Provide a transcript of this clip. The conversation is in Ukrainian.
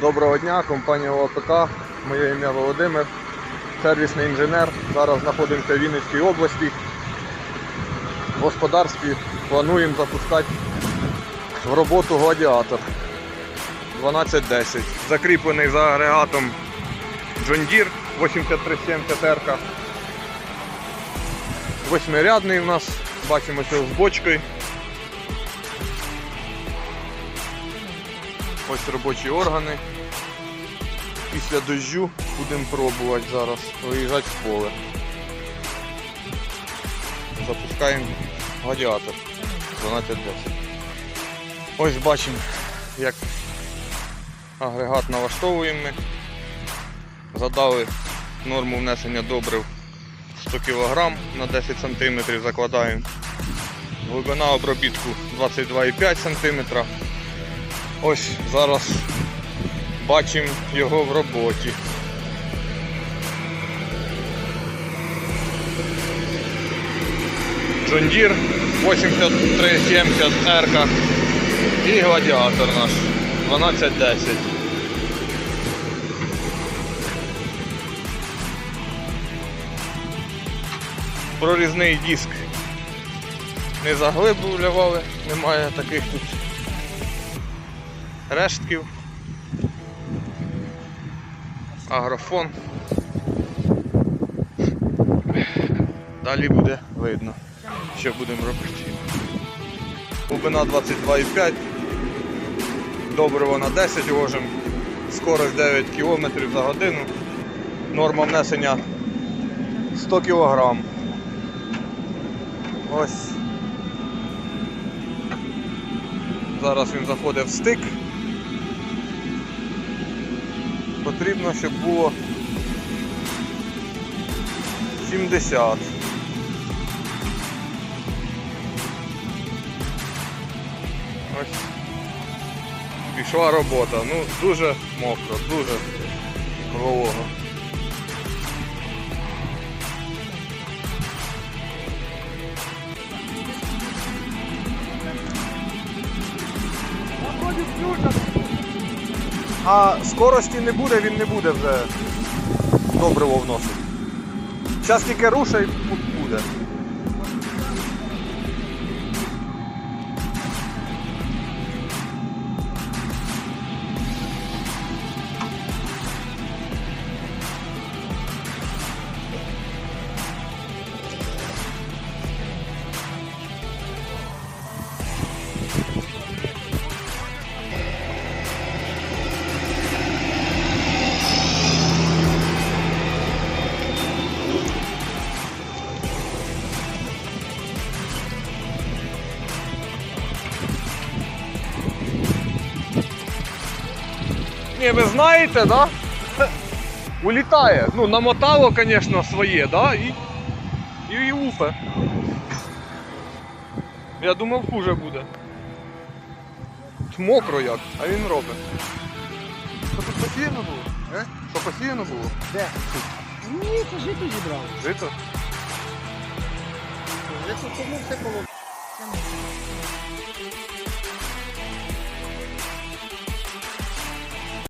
Доброго дня, компанія ОПК. Моє ім'я Володимир, сервісний інженер. Зараз знаходимося в Вінницькій області. В господарстві плануємо запускати в роботу гладіатор 1210. Закріплений за агрегатом Deere 8370 R. Восьмирядний у нас, бачимо, що з бочкою. Ось робочі органи. Після дощу будемо пробувати зараз виїжджати в поле. Запускаємо гладіатор 1210. Ось бачимо, як агрегат налаштовуємо ми. Задали норму внесення добрив 100 кг на 10 см закладаємо. Глибина обробітку 22,5 см. Ось зараз бачимо його в роботі. Deere 8370 R і гладіатор наш 1210. Прорізний диск не заглиблювали, немає таких тут рештків. Агрофон. Далі буде видно, що будемо робити. Глибина 22,5. Добриво на 10 ложимо. Скорость 9 км за годину. Норма внесення 100 кг. Ось. Зараз він заходить в стик. Потрібно, щоб було 70. Ось пішла робота. Ну, дуже мокро, дуже волого. А скорості не буде, він не буде вже добриво вносити. Зараз тільки рушай буде. Ні, ви знаєте, да? Улітає. Ну, намотало, звісно, своє, да? І, і, і лупе. Я думав, хуже буде. Мокро як, а він робить. Що тут посіяно було? Е? Що посіяно було? Де? Ні, це жито зібрали. Жито? Жито тому все було.